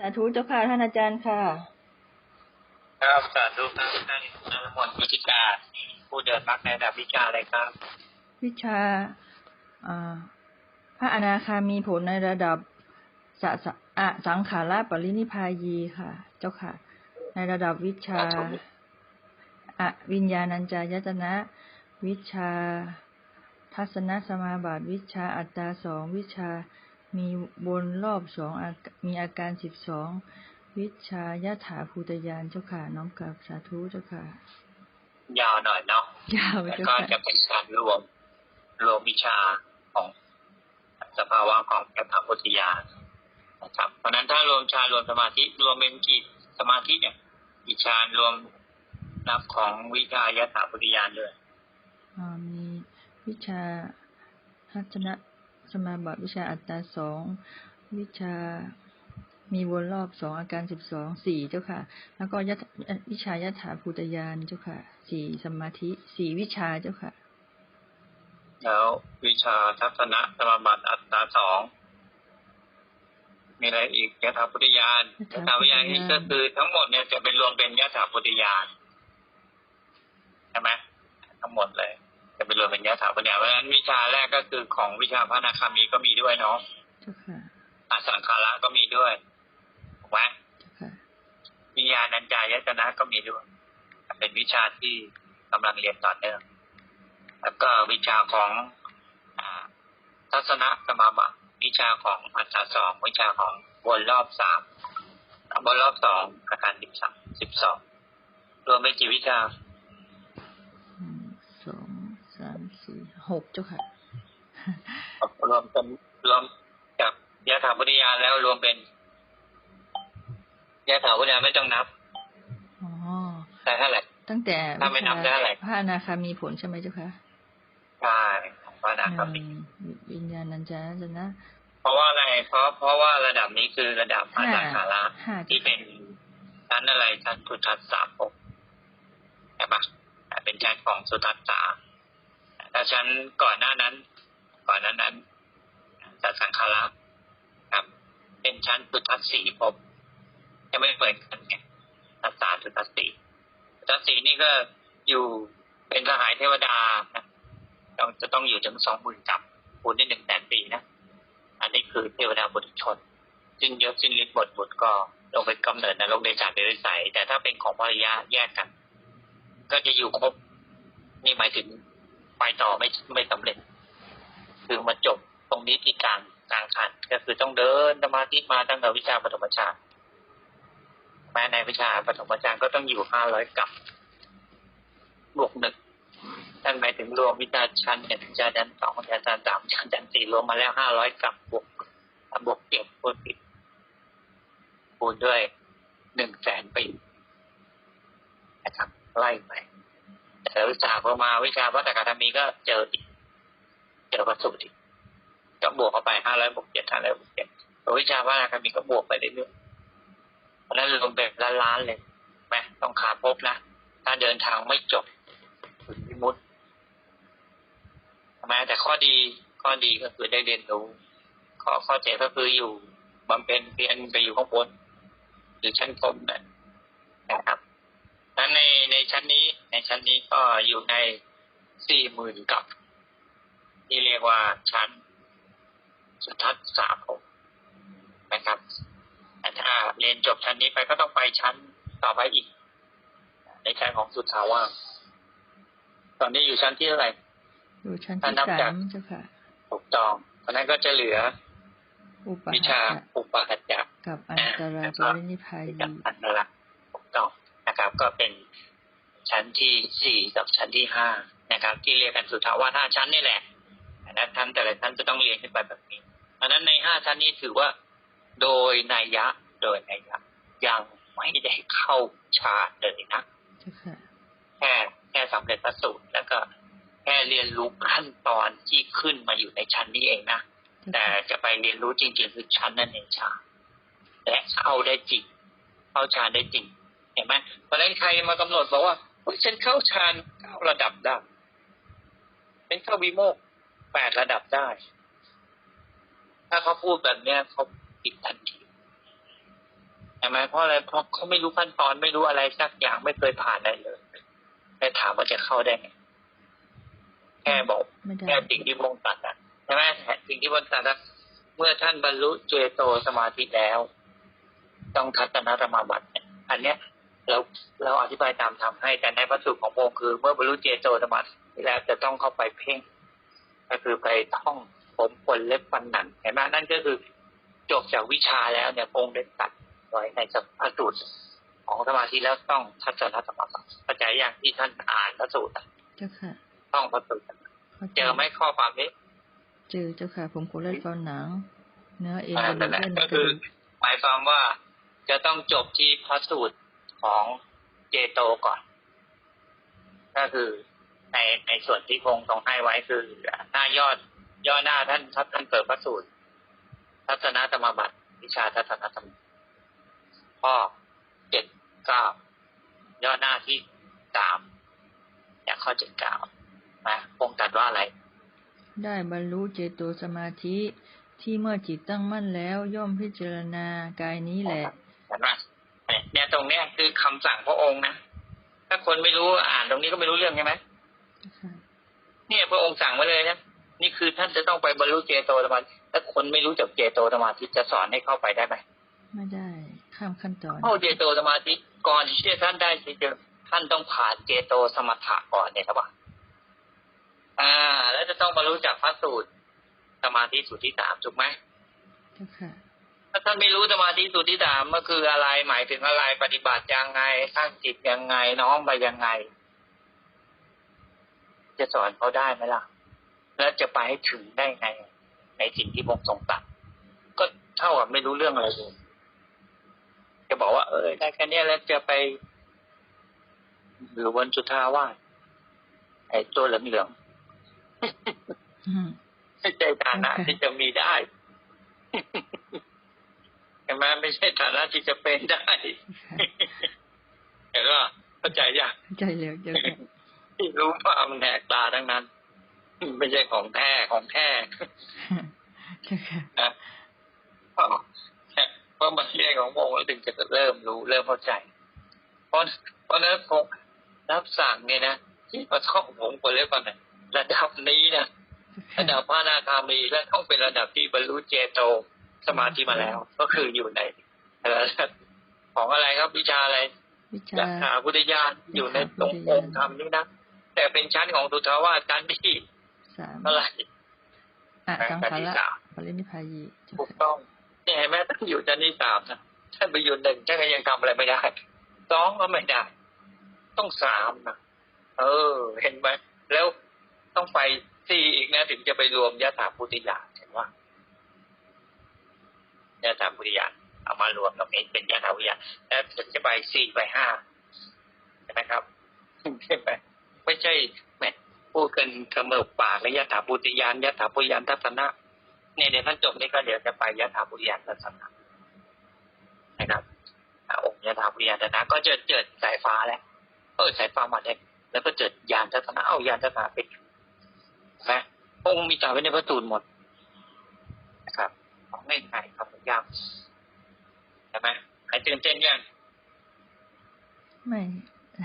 สาธุเจ้าค่ะท่านอาจารย์ค่ะ ครับสาธุครับท่านนรมนวิจิกาผู้เดินมักในระดับวิชาอะไรครับ วิชาอ่าพระอนาคามีผลในระดับสะสะอะสังขาราปรินิพพายีค่ะ เจ้าค่ะ ในระดับวิชาอะวิญญาณัญจายตนะ วิชา ทัศนสมาบัติวิชาอัตตาสองวิชา มีบนรอบสองอามีอาการสิบสองวิชายถาภูตยานเจ้าค่ะน้อมกราบสาธุเจ้าค่ะ ยาวหน่อยเนาะยาวแล้วเจ้าก็ค่ะจะเป็นการรวมรวมวิชาของสภาวะของพระธรรมพุทธญาณนะครับ เพราะฉะนั้นถ้ารวมฌานรวมสมาธิรวมเป็นกี่สมาธิเนี่ยกี่ฌานรวมนับของวิชายถาพุทธญาณด้วยอ่ามีวิชาทัศน สมาบัติวิชาอัตตาสองวิชามีวนรอบสองอาการสิบสองสี่เจ้าค่ะ แล้วก็ยถวิชายถาภูตยานเจ้าค่ะสี่สมาธิสี่วิชาเจ้าค่ะ แล้ววิชาทัศนะสมาบัติอัตตาสองมีอะไรอีกยถาพุทธญาณยยถาถาพุพุททธธญาญาณณนี่ก็คือทั้งหมดเนี่ยจะเป็นรวมเป็นยถาพุทธญาณใช่ไหมทั้งหมดเลย จะเป็นรวมเป็นยถาพุทธญาณเพราะฉะนั้นวิชาแรกก็คือของวิชาพระอนาคามีก็มีด้วยเนาะเจ้าค่ะอสังขาระก็มีด้วยถูกไหมเจ้าค่ะวิญญาณัญจายตนะก็มีด้วย เป็นวิชาที่กำลังเรียนต่อเนื่องแล้วก็วิชาของอ่าทัศนะสมาบัติวิชาของอัตราสองวิชาของวนรอบสามวนรอบสองอาการสิบสามสิบสองรวมเป็นกี่วิชา หกเจ้าค่ะ รวมเป็นรวมจากยถาพุทธญาณแล้วรวมเป็นยถาพุทธญาณไม่ต้องนับอ๋อแต่เท่าไหร่ตั้งแต่ถ้าไม่นับได้อะไรพระอนาคามีผลใช่ไหมเจ้าค่ะใช่ของพระอนาคาหมีนึ่งวิญญาณัญจายตนะเพราะว่าอะไรเพราะเพราะว่าระดับนี้คือระดับอาห้าจารขาระห้าที่เป็นชั้นอะไรชั้นสุทัศน์สามหกใช่ปะแต่เป็นชั้นของสุทัศน์สาม ถ้าชั้นก่อนหน้านั้น ก่อนหน้านั้นสัตสังขาระครับ เป็นชั้นสุทัศสี่ภพจะไม่เหมือนกันไงทัศสาสุทัศสี่สุทัศสี่นี่ก็อยู่เป็นสหายเทวดานะต้องจะต้องอยู่ถึงสองหมื่นกับคูณได้หนึ่งแสนปีนะ อันนี้คือเทวดาบุตรชนซึ่งยศสิ้นฤทธิ์หมดบุตรก็ลงไปกำเนิดนรกในจากเดรัจฉานแต่ถ้าเป็นของภรรยาแยกกัน ก็จะอยู่ครบนี่หมายถึง ไปต่อไม่ไม่สำเร็จ คือมาจบตรงนี้ที่กลางกลางคันก็คือต้องเดินสมาธิมาตั้งแต่วิชาปฐมฌานแม้ในวิชาปฐมฌานก็ต้องอยู่ห้าร้อยกับบวกหนึ่งท่านหมายถึงรวมวิชาชั้นหนึ่งวิชาชั้นสองวิชาชั้นสามวิชาชั้นสี่รวมมาแล้วห้าร้อยกับบวกบวกเก็บคูณติดคูณด้วยหนึ่งแสนปีนะครับไล่ไป แต่วิชาพอมาวิชาพระตถาคามีก็เจออีกเจอพระสูตรอีกก็บวกเข้าไปห้าร้อยบวกเจ็ดห้าร้อยบวกเจ็ดวิชาพระตถาคามีก็บวกไปเรื่อยๆเพราะนั้นรวมเป็นล้านๆเลยแม่ต้องขาพบนะถ้าเดินทางไม่จบถึงวิมุตติใช่ไมแต่ข้อดีข้อดีก็คือได้เรียนรู้ ข้อข้อเจ็ดก็คืออยู่บำเพ็ญเพียรไปอยู่ข้างบนหรือชั้นพรหมนั่นนะครับ นั้นในในชั้นนี้ ในชั้นนี้ก็อยู่ในสี่หมื่นกับ ที่เรียกว่าชั้นสุทัศน์สามผมนะครับแต่ถ้าเรียนจบชั้นนี้ไปก็ต้องไปชั้นต่อไปอีก ในชั้นของสุทธาวาสตอนนี้อยู่ชั้นที่เท่าไหร่อยู่ชั้นถ้าที่นับสาจากมเจ้าค่ะถูกต้องเพราะฉะนั้นก็จะเหลืออุปวิหาชาระอุปหัจจะกับอันตราปรินิพพาวิยีชาอันละถูกต้อง นะครับ ก็เป็นชั้นที่สี่กับชั้นที่ห้านะครับ ที่เรียกกันสุทธาวาสห้าชั้นนี่แหละนะท่านแต่ละท่านจะต้องเรียนขึ้นไปแบบนี้เพราะฉะนั้นในห้าชั้นนี้ถือว่าโดยนัยยะโดยนัยยะยังไม่ได้เข้าฌานเลยนะเจ้าค่ะแค่แค่สำเร็จพระสูตรแล้วก็แค่เรียนรู้ขั้นตอนที่ขึ้นมาอยู่ในชั้นนี้เองนะเจ้าแต่ค่ะจะไปเรียนรู้จริงๆคือชั้นนั้นเองฌานและเข้าได้จริงเข้าฌานได้จริง เห็นไหมเพราะฉะนั้นใครมากำหนดบอกว่าเฮ้ยฉันเข้าฌานเก้าระดับได้เป็นเข้าวิโมกข์แปดระดับได้ ถ้าเขาพูดแบบเนี้ยเขาผิดทันทีช่ไหมเพราะอะไรเพราะเขาไม่รู้ขั้นตอนไม่รู้อะไรสักอย่างไม่เคยผ่านอะไรเลยแต่ถามว่าจะเข้าได้ไงแค่บอกไม่ได้แค่สิ่งที่พระองค์ตรัดอะใช่ไหมสิ่งที่พระองค์ตรัดอะเมื่อท่านบรรลุเจโตสมาธิแล้ว ต้องทัศนธรรมบัติเนี่ยอันเนี้ย เราเราอธิบายตามทำให้แต่ในพระสูตรของพระองค์คือ เมื่อบรรลุเจโตสมาธิแล้วจะต้องเข้าไปเพ่ง ก็คือไปท่องผมขนเล็บฟันหนังเห็นไหมนั่นก็คือจบจากวิชาแล้วเนี่ยพระองค์ได้ตัดไว้ในพระสูตรของสมาธิแล้วต้องทัศนธรรมบัติเข้าใจอย่างที่ท่านอ่านพระสูตรอะเจ้าค่ะท่องพระสูตรข้าใจเจอไหมข้อความนี้เจอเจ้าค่ะ ผมขนเลือดฟันหนัง เนื้อเอ็นอ่ากระดูนั่นกแหละเส้นก็กระคือดูกหมายความว่าจะต้องจบที่พระสูตร ของเจโตก่อน ก็คือในในส่วนที่คงต้องให้ไว้คือหน้ายอดย่อหน้าท่านท่านท่านเปิดพระสูตร ทัศนธรรมบัตรวิชาทัศนธรรมข้อเจ็ดเก้าย่อหน้าที่สามอย่างข้อเจ็ดเก้านะคงตัดว่าอะไร ได้บรรลุเจโตสมาธิที่เมื่อจิตตั้งมั่นแล้วย่อมพิจารณากายนี้แหละ เห็นไหมเนี่ยตรงเนี้ยคือคำสั่งพระองค์นะถ้าคนไม่รู้อ่านตรงนี้ก็ไม่รู้เรื่องใช่ไหมเจ้าค่ะเนี่ยพระองค์สั่งไว้เลยนะนี่คือท่านจะต้องไปบรรลุเจโตสมาธิถ้าคนไม่รู้จักเจโตสมาธิจะสอนให้เข้าไปได้ไหมไม่ได้ข้ามขั้นตอนเข้าเจโตสมาธิก่อนที่จะท่านได้เจอท่านต้องผ่านเจโตสมถะก่อนเนี่ยครับว่าอ่า แล้วจะต้องมารู้จักพระสูตรสมาธิสูตรที่สามถูกไหมเจ้าค่ะ ถ้าท่านไม่รู้สมาธิสูตรที่สามมันคืออะไรหมายถึงอะไรปฏิบัติยังไงตั้งจิตยังไงน้อมไปยังไง จะสอนเขาได้ไหมล่ะ แล้วจะไปให้ถึงได้ไง ในสิ่งที่พระองค์ทรงตรัสก็เท่ากับไม่รู้เรื่องอะไรเลยจะบอกว่า เออได้แค่เนี้ยแล้วจะไปหรือวันสุทธาวาสไอ้ตัวเหลืองอืมๆไม่ใช่ฐานะที่จะมีได้ ใช่ไหมไม่ใช่ฐานะที่จะเป็นได้เห็นว่าเข้าใจยังเข้าใจแล้วเจ้าค่ะที่รู้ว่ามันแหกตาทั้งนั้น ไม่ใช่ของแท้ของแท้เจ้าค่ะนะเพราะเพราะมันเรียกของพระองค์แล้วถึงจะเริ่มรู้เริ่มเข้าใจ เพราะเพราะฉะนั้นผมรับสั่งเนี่ยนะที่มาท่องผมคนเล็กก่อนนะระดับนี้นะระดับพระอนาคามีและต้องเป็นระดับที่บรรลุเจโต สมาธิมาแล้ว ก็คืออยู่ในระดับของอะไรครับวิชาอะไรวิชายักขาพุทธญาณอยู่ในตรงองค์ธรรมนี้นะแต่เป็นชั้นของสุทธาวาสชั้นที่สามเท่าไหร่อะสังชั้นขาที่ระสามปรินิพพายีเจ้าถูกค่ะต้องเนี่ยเห็นไหมท่านอยู่ชั้นที่สามนะท่านไปอยู่หนึ่งท่านก็ยังทำอะไรไม่ได้สองก็ไม่ได้ ต้องสามนะเออ เห็นไหมแล้วต้องไปสี่อีกนะถึงจะไปรวมยถาพุทธิญาณเห็นว่า ยถาพุทธิญาณเอามารวมตรงนี้เป็นยถาพุทธิญาณแล้วถึงจะไปสี่ไปห้าใช่ไหมครับใช่ไหมไม่ใช่แหมพูดกันเสมอปากและยถาพุทธิญาณยถาพุทธิญาณทัศนะเนี่ยเดี๋ยวท่านจบนี่ก็เดี๋ยวจะไปยถาปุริยานทัศนะนะครับองค์ยถาปุริยานทัศนะ ก็จะเจิดสายฟ้าแล้วเออสายฟ้ามาแล้วแล้วก็เจิดยานทัศนะเอายานทัศนะเป็นนะองค์มีต่อไว้ในพระสูตรหมดนะครับของง่ายๆครับ ยากใช่ไหมหายตื่นเต้นยังไม่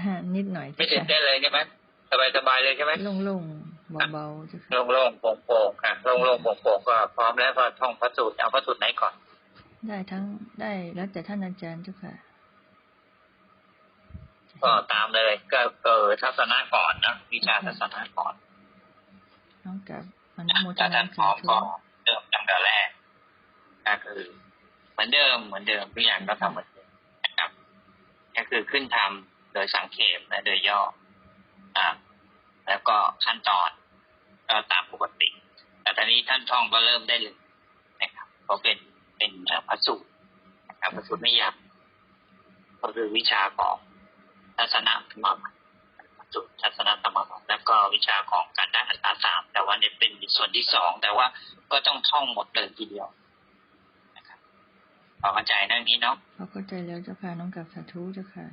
ฮะนิดหน่อยไม่เจ้าตื่นค่ะเต้นเลยใช่ไหมสบายๆเลยใช่ไหมโล่งๆเบาๆเจ้าค่ะโล่งๆโปร่งๆอะโล่งๆโปร่งๆก็พร้อมแล้วก็ท่องพระสูตรเอาพระสูตรไหนก่อน ได้ทั้งได้แล้วแต่ท่านอาจารย์เจ้าค่ะก็ตามเลยก็เกิดทัศนะก่อนนะวิชาทัศนะก่อนน้องกับอนุโมทถ้านาท่านพร้สาอมธุก็เริ่มตั้งแต่แรก ก็คือเหมือนเดิมเหมือนเดิมทุกอย่างก็ทำเหมือนเดิมนะครับก็คือขึ้นทำโดยสังเขปและโดยย่ออ่าแล้วก็ขั้นตอนก็ตามปกติ แต่ตอนนี้ท่านท่องก็เริ่มได้เลยนะครับเพราะเป็นเป็นพระสูตรนะครับพระสูตรไม่ยากก็คือวิชาของทัศนะธรรมะจุดทัศนธรรมะแล้วก็วิชาของการได้อัตตาสามแต่ว่าเนี่ยเป็นส่วนที่สองแต่ว่าก็ต้องท่องหมดเลยทีเดียว พอเข้าใจเรื่องนี้เนาะเขาเข้าใจแล้วเจ้าค่ะน้องกับสาธุเจ้าค่ะ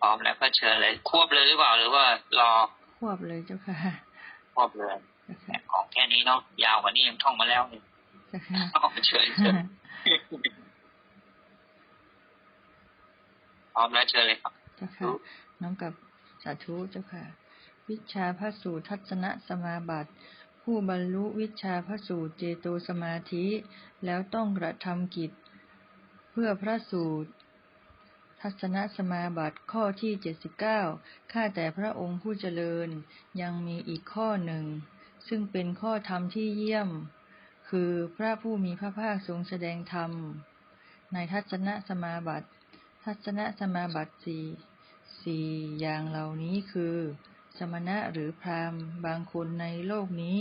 พร้อมแล้วก็เชิญเลยควบเลยหรือเปล่าหรือว่ารอควบเลยเจ้าค่ะควบเลยเจ้าค่ะของแค่นี้เนาะยาวกว่านี้ยังท่องมาแล้วนี่เจ้าค่ะเอาเชิญเชิญร้อมแล้วเชิญเลยครับเจ้าค่ะน้อมกับสาธุเจ้าค่ะ วิชาพระสูตรทัศนสมาบัติ ผู้บรรลุวิชาพระสูตรเจโตสมาธิ แล้วต้องกระทำกิจ เพื่อพระสูตร ทัศนสมาบัติข้อที่เจ็ดสิบเก้าข้าแต่พระองค์ผู้เจริญยังมีอีกข้อหนึ่ง ซึ่งเป็นข้อธรรมที่เยี่ยม คือพระผู้มีพระภาคทรงแสดงธรรม ในทัศนสมาบัติ ทัศนสมาบัติสี่สี่อย่างเหล่านี้คือ สมณะหรือพราหมณ์ บางคนในโลกนี้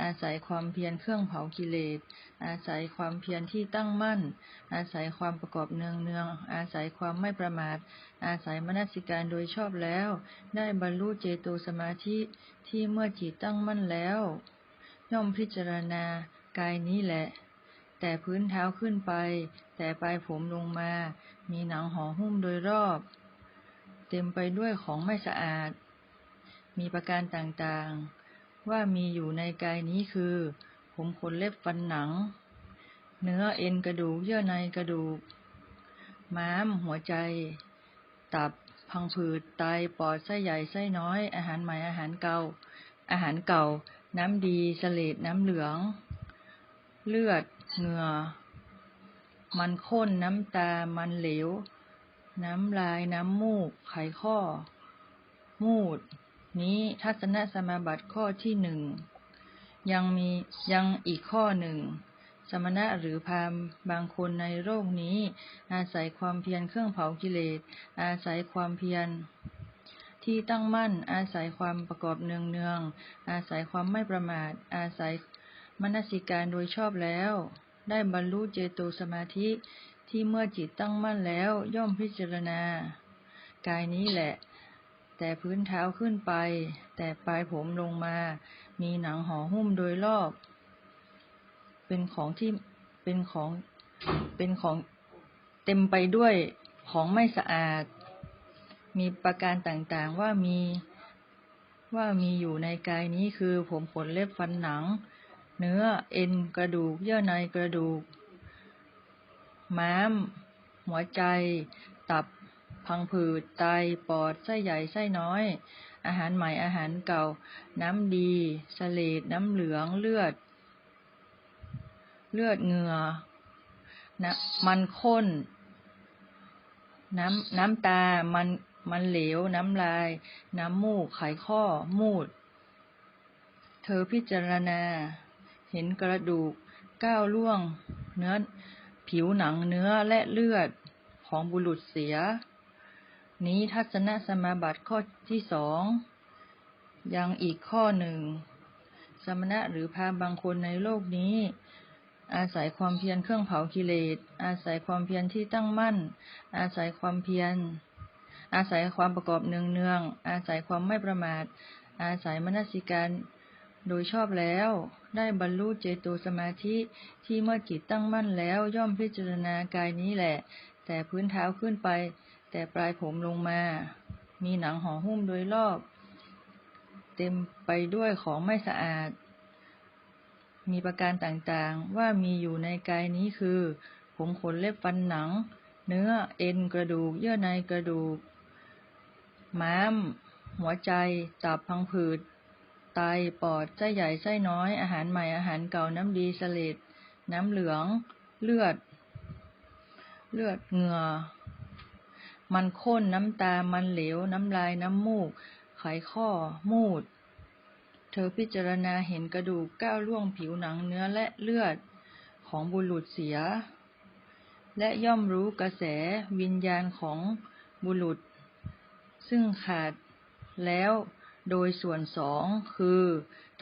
อาศัยความเพียรเครื่องเผากิเลส อาศัยความเพียรที่ตั้งมั่น อาศัยความประกอบเนืองเนืองๆอาศัยความไม่ประมาท อาศัยมนสิการโดยชอบแล้ว ได้บรรลุเจโตสมาธิที่เมื่อจิตตั้งมั่นแล้ว ย่อมพิจารณากายนี้แหละ แต่พื้นเท้าขึ้นไป แต่ปลายผมลงมา มีหนังห่อหุ้มโดยรอบ เต็มไปด้วยของไม่สะอาด มีประการต่างๆ ว่ามีอยู่ในกายนี้คือ ผมขนเล็บฟันหนัง เนื้อเอ็นกระดูกเยื่อในกระดูก ม้าม หัวใจ ตับ พังผืด ไต ปอด ไส้ใหญ่ ไส้น้อย อาหารใหม่ อาหารเก่า อาหารเก่า น้ำดีเสลดน้ำเหลือง เลือด เหงื่อ มันข้น น้ำตา มันเหลว น้ำลาย น้ำมูก ไขข้อ มูด นี้ทัศนสมาบัติข้อที่หนึ่งยังมียังอีกข้อหนึ่ง สมณะหรือพราหมณ์บางคนในโลกนี้ อาศัยความเพียรเครื่องเผากิเลส อาศัยความเพียรที่ตั้งมั่น อาศัยความประกอบเนืองเนืองๆอาศัยความไม่ประมาท อาศัยมนสิการโดยชอบแล้ว ได้บรรลุเจโตสมาธิที่เมื่อจิตตั้งมั่นแล้วย่อมพิจารณา กายนี้แหละ แต่พื้นเท้าขึ้นไป แต่ปลายผมลงมา มีหนังห่อหุ้มโดยรอบ เป็นของที่เป็นของเป็นของเต็มไปด้วยของไม่สะอาด มีประการต่างๆว่ามีว่ามีอยู่ในกายนี้คือผมขนเล็บฟันหนัง เนื้อเอ็นกระดูก เยื่อในกระดูก ม้าม หัวใจ ตับ พังผืดไตปอดไส้ใหญ่ไส้น้อย อาหารใหม่อาหารเก่า น้ำดีสเลดน้ำเหลืองเลือด เลือดเหงื่อน้ำมันข้น น้ำน้ำตา มันมันเหลว น้ำลาย น้ำมูก ไขข้อ มูด เธอพิจารณา เห็นกระดูก ก้าวล่วง เนื้อ ผิวหนังเนื้อและเลือดของบุรุษเสีย นี้ทัศนสมาบัติข้อที่สองยังอีกข้อหนึ่ง สมณะหรือพาบางคนในโลกนี้ อาศัยความเพียรเครื่องเผากิเลส อาศัยความเพียรที่ตั้งมั่น อาศัยความเพียร อาศัยความประกอบเนืองเนืองๆอาศัยความไม่ประมาท อาศัยมนสิการโดยชอบแล้วได้บรรลุเจโตสมาธิที่เมื่อจิตตั้งมั่นแล้วย่อมพิจารณากายนี้แหละ แต่พื้นเท้าขึ้นไป แต่ปลายผมลงมา มีหนังห่อหุ้มโดยรอบ เต็มไปด้วยของไม่สะอาด มีประการต่างๆ ว่ามีอยู่ในกายนี้คือ ผมขนเล็บฟันหนัง เนื้อเอ็นกระดูก เยื่อในกระดูก ม้าม หัวใจ ตับพังผืด ไต ปอด ไส้ใหญ่ ไส้น้อย อาหารใหม่ อาหารเก่า น้ำดีเสลดน้ำเหลือง เลือด เลือด เหงื่อ มันข้นน้ำตา มันเหลว น้ำลายน้ำมูก ไขข้อ มูด เธอพิจารณาเห็นกระดูกก้าวล่วงผิวหนังเนื้อและเลือดของบุรุษเสีย และย่อมรู้กระแสวิญญาณของบุรุษ ซึ่งขาดแล้วโดยส่วนสองคือ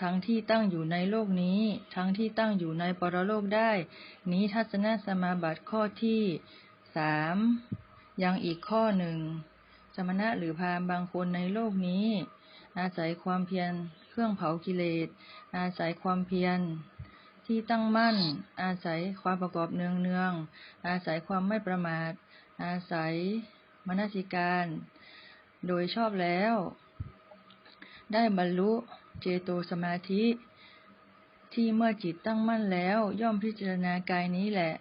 ทั้งที่ตั้งอยู่ในโลกนี้ ทั้งที่ตั้งอยู่ในปรโลกได้ นี้ทัศนสมาบัติข้อที่สาม ยังอีกข้อหนึ่ง สมณะหรือพรามบางคนในโลกนี้ อาศัยความเพียรเครื่องเผากิเลส อาศัยความเพียรที่ตั้งมั่น อาศัยความประกอบเนืองเนืองๆอาศัยความไม่ประมาท อาศัยมนสิการ โดยชอบแล้ว ได้บรรลุเจโตสมาธิ ที่เมื่อจิตตั้งมั่นแล้ว ย่อมพิจารณากายนี้แหละ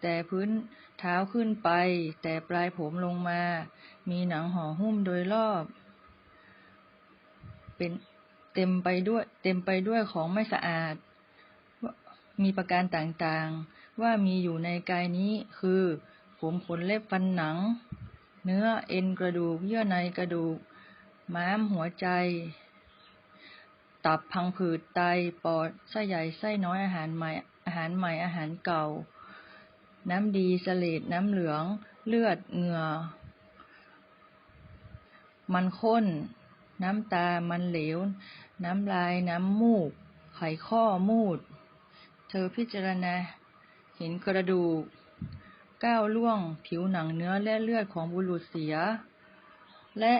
แต่พื้น เท้าขึ้นไป แต่ปลายผมลงมา มีหนังห่อหุ้มโดยรอบ เป็นเต็มไปด้วย เต็มไปด้วยของไม่สะอาด มีประการต่างๆ ว่ามีอยู่ในกายนี้คือ ผมขนเล็บฟันหนัง เนื้อเอ็นกระดูก เยื่อในกระดูก ม้ามหัวใจ ตับพังผืดไตปอดไส้ใหญ่ไส้น้อยอาหารใหม่อาหารใหม่อาหารเก่า น้ำดีเสลดน้ำเหลือง เลือดเหงื่อ มันข้น น้ำตา มันเหลว น้ำลาย น้ำมูก ไขข้อมูด เธอพิจารณา เห็นกระดูก ก้าวล่วง ผิวหนังเนื้อและเลือดของบุรุษเสีย และ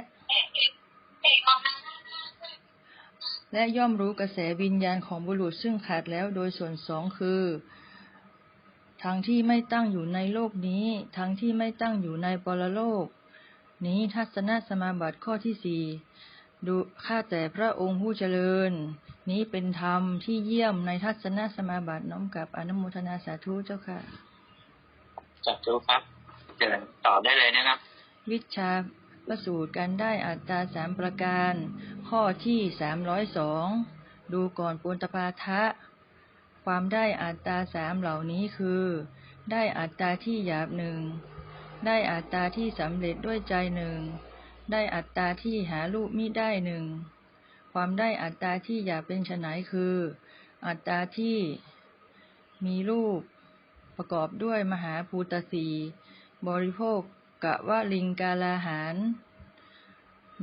และย่อมรู้กระแสวิญญาณของบุรุษซึ่งขาดแล้วโดยส่วนสองคือ ทั้งที่ไม่ตั้งอยู่ในโลกนี้ ทั้งที่ไม่ตั้งอยู่ในปรโลก นี้ทัศนสมาบัติข้อที่สี่ดูข้าแต่พระองค์ผู้เจริญ นี้เป็นธรรมที่เยี่ยมในทัศนสมาบัติน้อมกับอนุโมทนาสาธุเจ้าค่ะจัดจูครับเชิญต่อได้เลยนะครับ วิชาประสูตรการได้อัตตราสามประการ ข้อที่สามร้อยสองดูก่อนปุณตปาทะ ความได้อัตตราสามเหล่านี้คือ ได้อัตตราที่หยาบหนึ่ง ได้อัตตราที่สำเร็จด้วยใจหนึ่ง ได้อัตตราที่หารูปมิได้หนึ่ง ความได้อัตตราที่หยาบเป็นไฉนคือ อัตตราที่มีรูปประกอบด้วยมหาภูตสีบริโภคกะว่าลิงกาลาหาร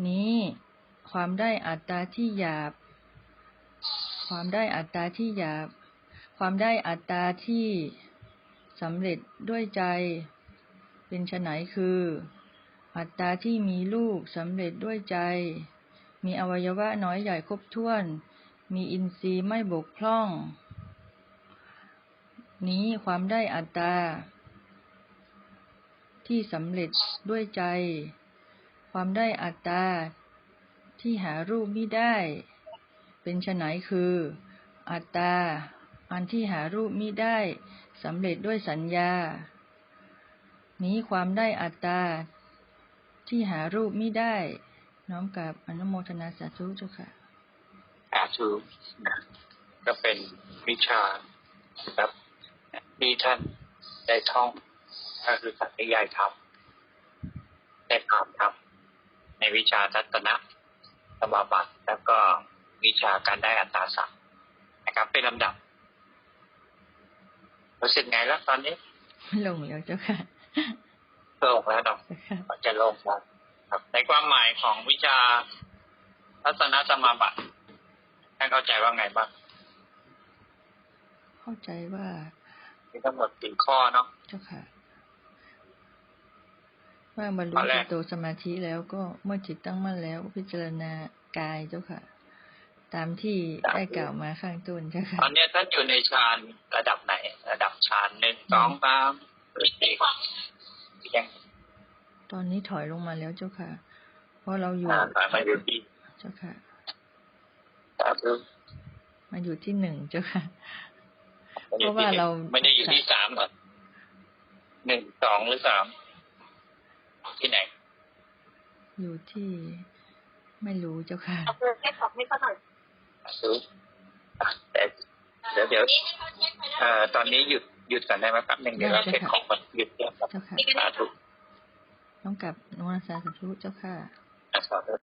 นี้ความได้อัตตาที่หยาบ ความได้อัตตาที่หยาบ ความได้อัตตาที่สำเร็จด้วยใจ เป็นไฉนคือ อัตตาที่มีลูกสำเร็จด้วยใจ มีอวัยวะน้อยใหญ่ครบถ้วน มีอินทรีย์ไม่บกพร่อง นี้ความได้อัตตา ที่สำเร็จด้วยใจ ความได้อัตตา ที่หารูปไมิได้ เป็นไฉนคือ อัตตา อันที่หารูปมิได้สำเร็จด้วยสัญญา นี้ความได้อัตตา ที่หารูปมิได้ น้อมกับอนุโมทนาสาธุเจ้าค่ะสาธุนะก็เป็นวิชาครับที่ท่านได้ท่องก็คือสัตยายธรรมได้ถามธรรมในวิชาทัศนะสมาบัติแล้วก็วิชาการได้อัตตาสัมนะครับเป็นลำดับ รู้สึกไงแล้วตอนนี้ ลงแล้วเจ้าค่ะโล่งแล้วเนาะเจ้าค่ะจะโล่งแล้วครับในความหมายของวิชาทัศนสมาบัติท่านเข้าใจว่าไงบ้าง เข้าใจว่ามีทั้งหมดสี่ข้อเนาะเจ้าค่ะ ว่าบรรลุข้อแรจิกตโตสมาธิแล้วก็เมื่อจิตตั้งมั่นแล้วก็พิจารณากายเจ้าค่ะ ตามที่ได้กล่าวมาข้างต้นเจ้าค่ะตอนเนี้ยท่านอยู่ในฌานระดับไหน ระดับฌานหนึ่งสองสามหรือสี่ยังตอนนี้ถอยลงมาแล้วเจ้าค่ะ เพราะเราอยู่อ่ามาอยู่ที่เจ้าค่ะสาธุมาอยู่ที่หนึ่งเจ้าค่ะมอยู่ที่เพราะว่าเราไม่ได้อยู่ที่สามเหรอหนึ่งสองหรือสามที่ไหน อยู่ที่ไม่รู้เจ้าค่ะเอาเบอร์ให้ขอบให้เขาหน่อย สาธุอะแต่เดี๋ยวเดี๋ยวเอ่อตอนนี้หยุดหยุดก่อนได้ไหมครับหนึ่งเดี๋ยวเราได้เช็คค่ะของมันหยุดเดี๋ยวครับเจ้าค่ะสาธุต้องกลับนวัตสาธุเจ้าค่ะสาธุ